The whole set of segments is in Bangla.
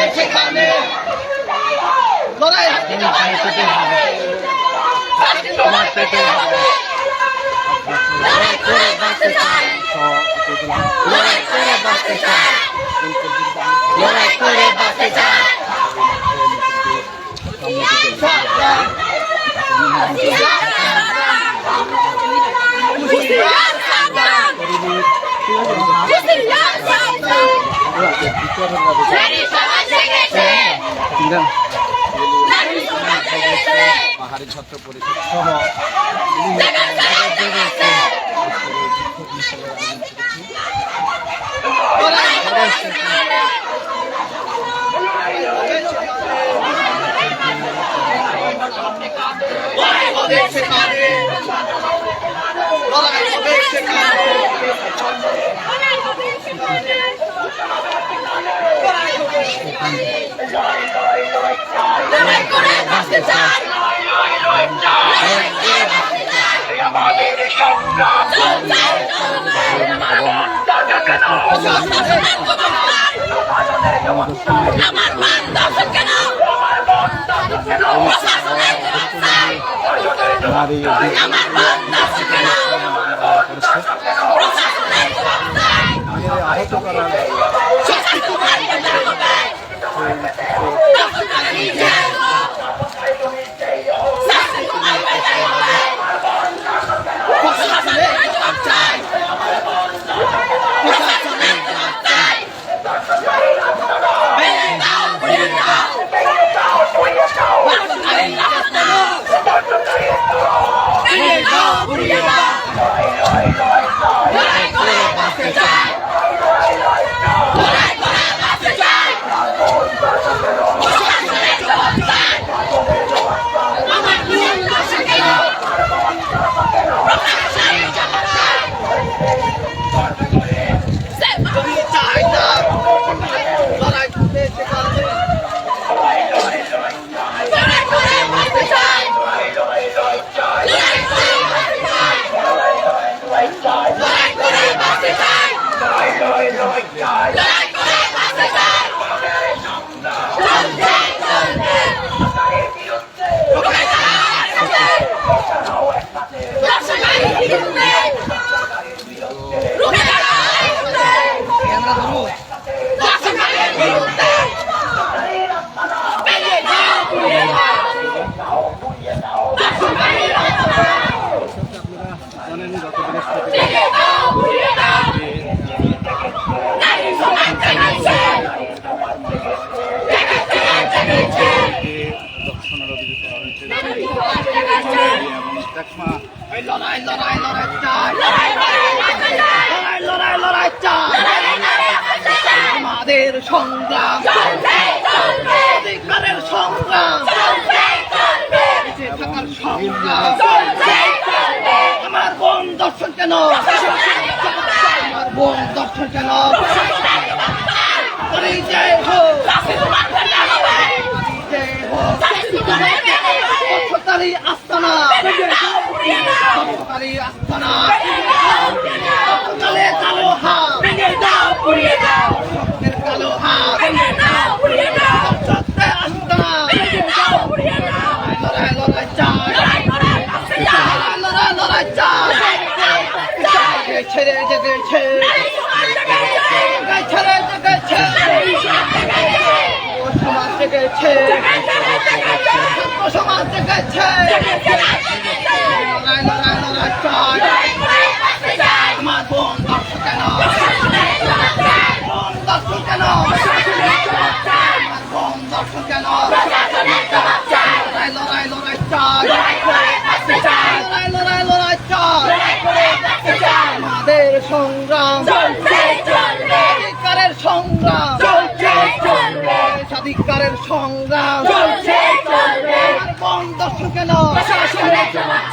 হবে সেখানে লড়াই হবে তোমার পেটে লড়াই করে বাঁচতে চাই লড়াই করে বাঁচতে চাই লড়াই করে বাঁচতে চাই পাহাড়ি ছাত্র পরিষদ সহ লড়াই হবে সেখানে লড়াই হবে সেখানে নারী আহত করার প্রশাসনে জবাব চাই প্রশাসনে জবাব চাই ভেঙে দাও পুড়িয়ে দাও বাস্তবায়ী রাস্তা ভেঙে দাও পুড়িয়ে দাও লড়াই করে বাঁচতে চাই লড়াই করে বাঁচতে চাই প্রশাসনে জবাব চাই আমার ভুল দোষে কেন প্রশাসনে জবাব চাই তুমি চাই না লড়াই করতে সেখানে লড়াই করে বাঁচতে চাই লড়াই করে বাঁচতে চাই লড়াই করে বাঁচতে চাই লড়াই করে বাঁচতে চাই চলবে চলবে রুখে দাঁড়াও আজকে দর্শকের বিরুদ্ধে রুখে দাঁড়াও আজকে দর্শকের বিরুদ্ধে ভেঙে দাও পুড়িয়ে দাও দর্শকের রাস্তা জানেন গত বৃহস্পতি ভেঙে দাও পুড়িয়ে দাও নারী সমাজ জেগেছে জেগেছে জেগেছে দর্শনের অভিযোগ করা হয়েছে নারী সমাজ জেগেছে এবং দেখমা এই লড়াই লড়াই লড়াই চাই লড়াই লড়াই বাঁচতে চাই লড়াই লড়াই লড়াই চাই লড়াই লড়াই বাঁচতে চাই আমাদের সংগ্রাম অধিকারের সংগ্রাম থাকার সংগ্রাম আমার বোন দর্শন কেন আমার বোন দর্শন কেন করে জয় হোক জয় হোক দর্শকারী আস্তানা দর্শকারী আস্তানা দর্শকালে কালো হাত দর্শকদের স্বাধিকারের সংগ্রাম। আমার বোন দর্শক কেন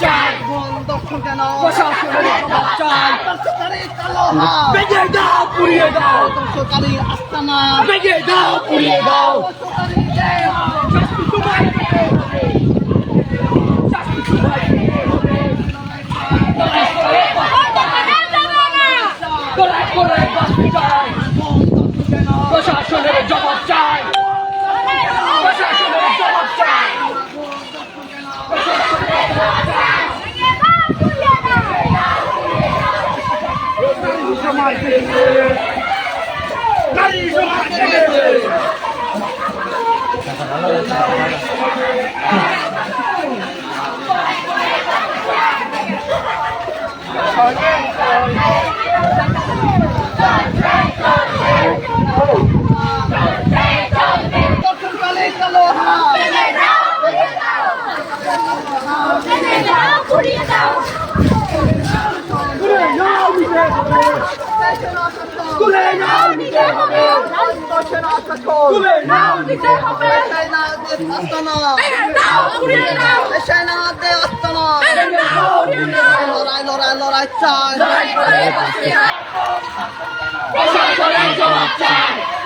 চাই বোন দর্শক কেন চাই দর্শকারী কালো হাত। ভেঙে দাও পুড়িয়ে দাও। দর্শকারী আস্তানা। ভেঙে দাও পুড়িয়ে দাও। দর্শকারী জয়। হোক। লড়াই করে বাঁচতে What do you know? তুলে নাও নিতে হবে রাজপথে রাজপথ তুলে নাও নিতে হবে সেনাতে আস্তনা নাও তুলে নাও সেনাতে আস্তনা লড়াই লড়াই লড়াই চাই লড়াই করে বাঁচতে হয় প্রশাসনের জবাব চাই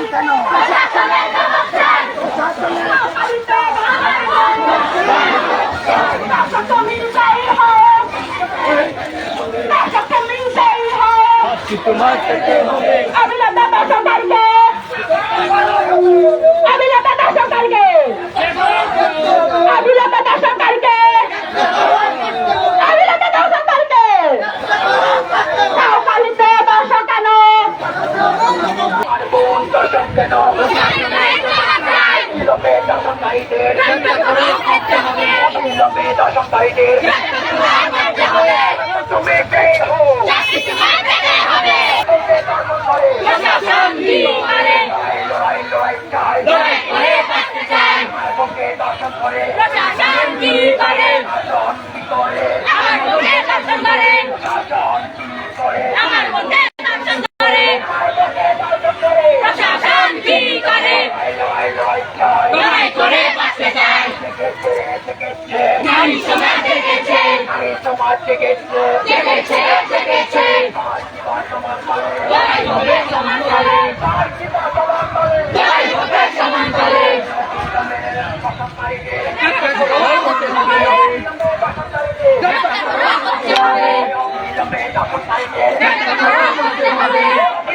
Se não, mais não, ter করে বাঁচতে চাই। নারী সমাজ জেগেছে নারী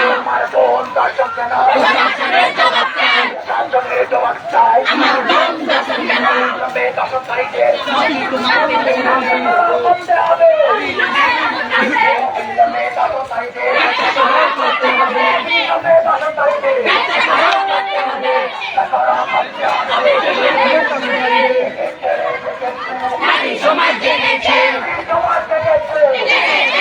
আমার বোন দর্শক কেন শাসনের জবাব চাই দর্শনকারীদের সময় জেনেছে তোমার থেকে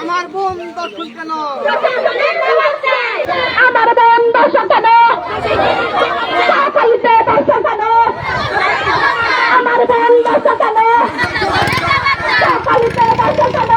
আমার বোন দখল কেন? আমার বোন দখল কেন? খাইতে দখল কেন আমার বোন দখল কেন খাইতে কেন?